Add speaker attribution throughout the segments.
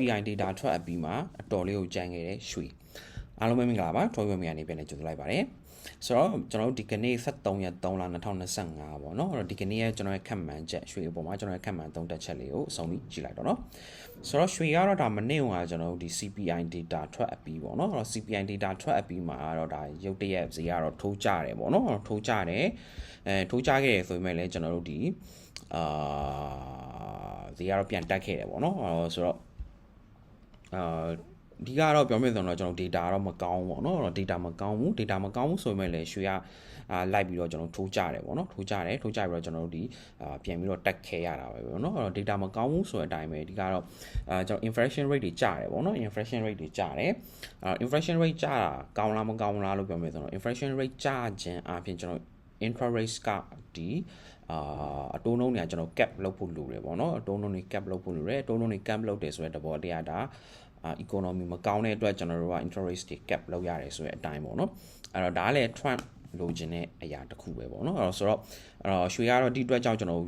Speaker 1: PI data ထွက်အပ်ပြီးမှအတော်လေးကိုကြံခဲ့တဲ့ရွှေအားလုံးပဲမင်္ဂလာပါထွေးဝေမီကနေပြန်နေကြိုဆိုလိုက်ပါတယ်ဆိုတော့ကျွန်တော်တို့ဒီကနေ့73ရက်3လ2025ပေါ့နော်အဲ့တော့ဒီကနေ့ရဲ့ကျွန်တော်ရဲ့ခက်မှန်ချက်ရွှေအပေါ်မှာကျွန်တော်ရဲ့ခက်မှန်သုံးတက်ချက်လေးကိုအဆုံးပြီးကြည့်လိုက်တော့နော်ဆိုတော့ရွှေကတော့ဒါမနေ့ကကျွန်တော်တို့ဒီ CPI data ထွက်အပ်ပြီးပေါ့နော်အဲ့တော့ CPI data ထွက်အပ်ပြီးမှာတော့ဒါရုတ်တရက်ဈေးကတော့ထိုးကြတယ်ပေါ့နော်ထိုးကြတယ်အဲထိုးကြခဲ့ရဆိုပေမဲ့လည်းကျွန်တော်တို့ဒီအာဈေးကတော့ပြန်တက်ခဲ့တယ်ပေါ့နော်အဲ့ဆိုတော့ အာဒီကတော့ပြောမယ်ဆိုတော့ကျွန်တော် data တော့မကောင်းဘူးပေါ့နော် data မကောင်းဘူး data မကောင်းဘူးဆိုပေမဲ့လည်းရွှေကအာလိုက်ပြီးတော့ကျွန်တော်ထိုးကြတယ်ပေါ့နော်ထိုးကြတယ်ထိုးကြပြီးတော့ကျွန်တော်တို့ဒီအာပြန်ပြီးတော့တက်ခဲရတာပဲပေါ့နော်အဲ့တော့ data မကောင်းဘူးဆိုတဲ့အတိုင်းပဲဒီကတော့အာကျွန်တော် inflation rate တွေကျတယ်ပေါ့နော် inflation rate တွေကျတယ်အာ inflation rate ကျတာကောင်းလားမကောင်းလားလို့ပြောမယ်ဆိုတော့ inflation rate ကျခြင်းအပြင်ကျွန်တော် interest rate ကဒီအာအတိုးနှုန်းတွေကကျွန်တော် cap လုပ်ဖို့လိုတယ်ပေါ့နော်အတိုးနှုန်းတွေ cap လုပ်ဖို့လိုတယ်အတိုးနှုန်းတွေ cap လုပ်တယ်ဆိုတဲ့သဘောတရားဒါအာ economy မကောင်းတဲ့အတွက်ကျွန်တော်တို့က interest တွေ cap လုပ်ရတယ်ဆိုတဲ့အတိုင်းပေါ့နော်အဲ့တော့ဒါကလည်း Trump လိုချင်တဲ့အရာတစ်ခုပဲပေါ့နော်အဲ့တော့ဆိုတော့အဲ့တော့ရွှေကတော့ဒီအတွက်ကြောင့်ကျွန်တော်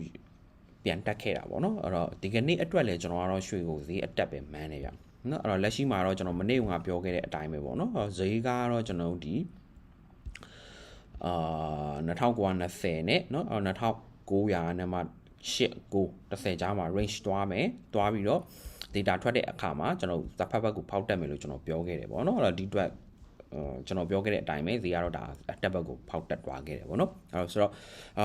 Speaker 1: ပြန်တက်ခဲ့တာပေါ့နော်အဲ့တော့ဒီကနေ့အတွက်လည်းကျွန်တော်ကတော့ရွှေကိုဈေးအတက်ပဲမှန်းနေဗျနော်အဲ့တော့လက်ရှိမှာတော့ကျွန်တော်မနေ့ကပြောခဲ့တဲ့အတိုင်းပဲပေါ့နော်ဈေးကတော့ကျွန်တော်ဒီ အာ2920နဲ့เนาะ2900နဲ့မှ8 9 30ကြားမှာ range တွားမယ်တွားပြီးတော့ data ထွက်တဲ့အခါမှာကျွန်တော်တစ်ဖက်ဘက်ကိုဖောက်တက်မယ်လို့ကျွန်တော်ပြောခဲ့တယ်ပေါ့နော်အဲ့တော့ဒီအတွက်ကျွန်တော်ပြောခဲ့တဲ့အတိုင်းပဲဈေးကတော့ဒါအတက်ဘက်ကိုဖောက်တက်သွားခဲ့တယ်ပေါ့နော်အဲ့တော့ဆိုတော့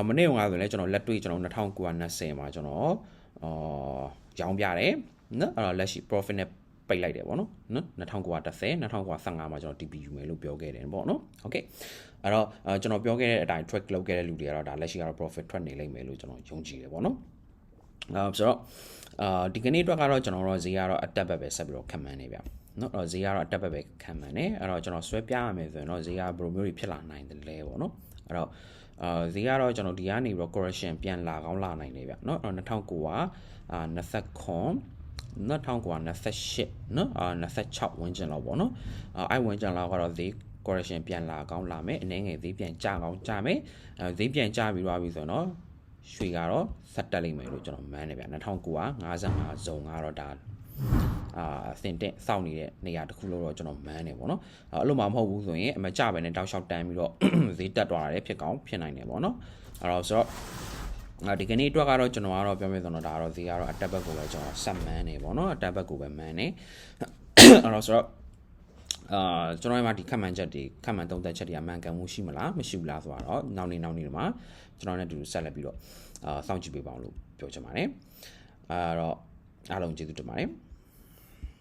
Speaker 1: မနေ့ကဆိုရင်လည်းကျွန်တော်လက်တွေ့ကျွန်တော်2920မှာကျွန်တော်အာရောင်းပြတယ်နော်အဲ့တော့လက်ရှိ profit နဲ့ ပိတ်လိုက်တယ်ပေါ့နော်နော်2910 2915မှာကျွန်တော် TPU မယ်လို့ပြောခဲ့တယ်ပေါ့နော်โอเคအဲ့တော့ကျွန်တော်ပြောခဲ့တဲ့အတိုင်း track လုပ်ခဲ့တဲ့လူတွေကတော့ဒါလက်ရှိကတော့ profit ထွက်နေလိမ့်မယ်လို့ကျွန်တော်ယုံကြည်တယ်ပေါ့နော်အာဆိုတော့အာဒီကနေ့အတွက်ကတော့ကျွန်တော်တို့ဈေးကတော့အတက်ဘက်ပဲဆက်ပြီးတော့ခံမှန်းနေဗျနော်အဲ့တော့ဈေးကတော့အတက်ဘက်ပဲခံမှန်းနေအဲ့တော့ကျွန်တော်ဆွဲပြရမယ်ဆိုရင်တော့ဈေးကဘယ်လိုမျိုးတွေဖြစ်လာနိုင်တယ်လဲပေါ့နော်အဲ့တော့အာဈေးကတော့ကျွန်တော်ဒီကနေပြီးတော့ correction ပြန်လာကောင်းလာနိုင်နေဗျနော်အဲ့တော့2900အာ29 1928နော်အာ26ဝန်းကျင်လောက်ပေါ့နော်အဲ့ဝန်းကျင်လောက်ကတော့ဈေး correction ပြန်လာကောင်းလာမယ်အနေငယ်ဈေးပြန်ကျကောင်းကျမယ်ဈေးပြန်ကျပြီးသွားပြီဆိုတော့ရွှေကတော့ဆက်တက်လိမ့်မယ်လို့ကျွန်တော်မှန်းတယ်ဗျ2955ဇုံကတော့ဒါအာစင်တက်စောင့်နေတဲ့နေရာတစ်ခုလို့တော့ကျွန်တော်မှန်းတယ်ပေါ့နော်အဲ့လိုမှမဟုတ်ဘူးဆိုရင်အမကြပဲနဲ့တောက်လျှောက်တန်းပြီးတော့ဈေးတက်သွားတာလည်းဖြစ်ကောင်းဖြစ်နိုင်တယ်ပေါ့နော်အဲ့တော့ဆိုတော့ ဒီကနေ့အတွက်ကတော့ကျွန်တော်ကတော့ပြောမယ်ဆိုတော့ဒါကတော့ဈေးကတော့အတက်ဘက်ကိုပဲကျွန်တော်ဆက်မှန်းနေပေါ့နော်အတက်ဘက်ကိုပဲမှန်းနေအဲ့တော့ဆိုတော့အာကျွန်တော်ဒီမှာဒီခက်မှန်ချက်တွေခက်မှန်သုံးသက်ချက်တွေအမှန်ကန်မှုရှိမလားမရှိဘူးလားဆိုတော့နောက်နေနောက်နေမှာကျွန်တော်နဲ့အတူတူဆက်လက်ပြီးတော့အာစောင့်ကြည့်ပေးပါအောင်လို့ပြောချင်ပါတယ်အဲ့တော့အားလုံးကျေးဇူးတင်ပါတယ်